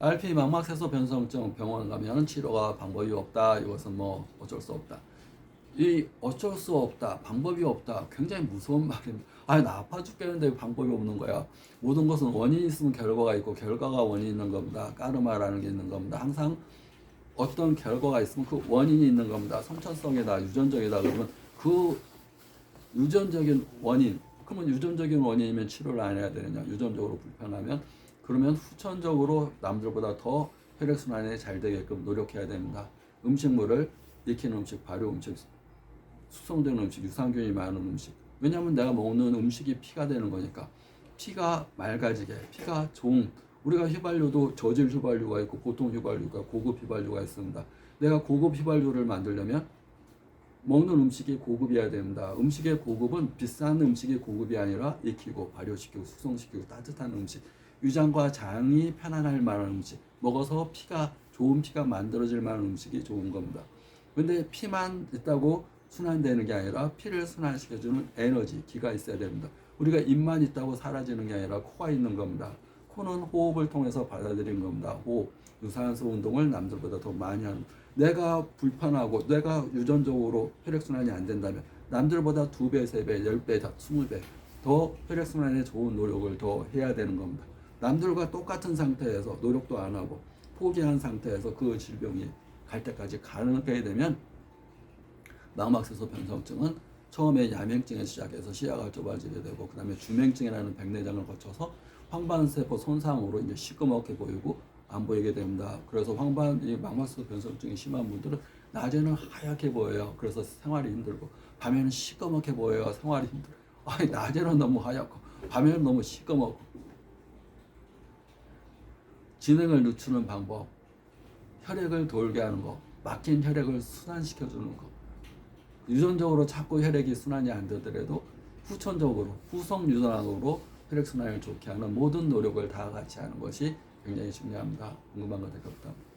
RP 망막세소 변성증 병원 가면 치료가 방법이 없다. 이것은 뭐 어쩔 수 없다. 이 어쩔 수 없다. 방법이 없다. 굉장히 무서운 말입니다. 아, 나 아파 죽겠는데 방법이 없는 거야. 모든 것은 원인이 있으면 결과가 있고 결과가 원인이 있는 겁니다. 까르마라는 게 있는 겁니다. 항상 어떤 결과가 있으면 그 원인이 있는 겁니다. 선천성이다, 유전적이다. 그러면 그 유전적인 원인, 그러면 유전적인 원인이면 치료를 안 해야 되느냐? 유전적으로 불편하면 그러면 후천적으로 남들보다 더 혈액순환이 잘 되게끔 노력해야 됩니다. 음식물을 익히는 음식, 발효 음식, 숙성된 음식, 유산균이 많은 음식. 왜냐하면 내가 먹는 음식이 피가 되는 거니까. 피가 맑아지게, 피가 좋은 우리가 휘발유도 저질 휘발유가 있고 보통 휘발유가 고급 휘발유가 있습니다. 내가 고급 휘발유를 만들려면 먹는 음식이 고급이어야 됩니다. 음식의 고급은 비싼 음식이 고급이 아니라 익히고 발효시키고 숙성시키고 따뜻한 음식, 위장과 장이 편안할 만한 음식, 먹어서 피가 좋은 피가 만들어질 만한 음식이 좋은 겁니다. 근데 피만 있다고 순환되는 게 아니라 피를 순환시켜주는 에너지, 기가 있어야 됩니다. 우리가 입만 있다고 사라지는 게 아니라 코가 있는 겁니다. 코는 호흡을 통해서 받아들이는 겁니다. 호흡, 유산소 운동을 남들보다 더 많이 하는. 내가 불편하고 내가 유전적으로 혈액순환이 안 된다면 남들보다 두 배, 세 배, 열 배, 다 스물 배더 혈액순환에 좋은 노력을 더 해야 되는 겁니다. 남들과 똑같은 상태에서 노력도 안 하고 포기한 상태에서 그 질병이 갈 때까지 가능하게 되면 망막세소 변성증은 처음에 야맹증에 시작해서 시야가 좁아지게 되고 그다음에 주맹증이라는 백내장을 거쳐서 황반세포 손상으로 이제 시꺼멓게 보이고 안 보이게 됩니다. 그래서 황반 이 망막세소 변성증이 심한 분들은 낮에는 하얗게 보여요. 그래서 생활이 힘들고 밤에는 시꺼멓게 보여요. 생활이 힘들어. 아니 낮에는 너무 하얗고 밤에는 너무 시꺼멓고 진행을 늦추는 방법, 혈액을 돌게 하는 거, 막힌 혈액을 순환시켜 주는 거. 유전적으로 자꾸 혈액이 순환이 안 되더라도 후천적으로 후성 유전학으로 혈액 순환을 좋게 하는 모든 노력을 다 같이 하는 것이 굉장히 중요합니다. 궁금한 거 될까 부탁합니다.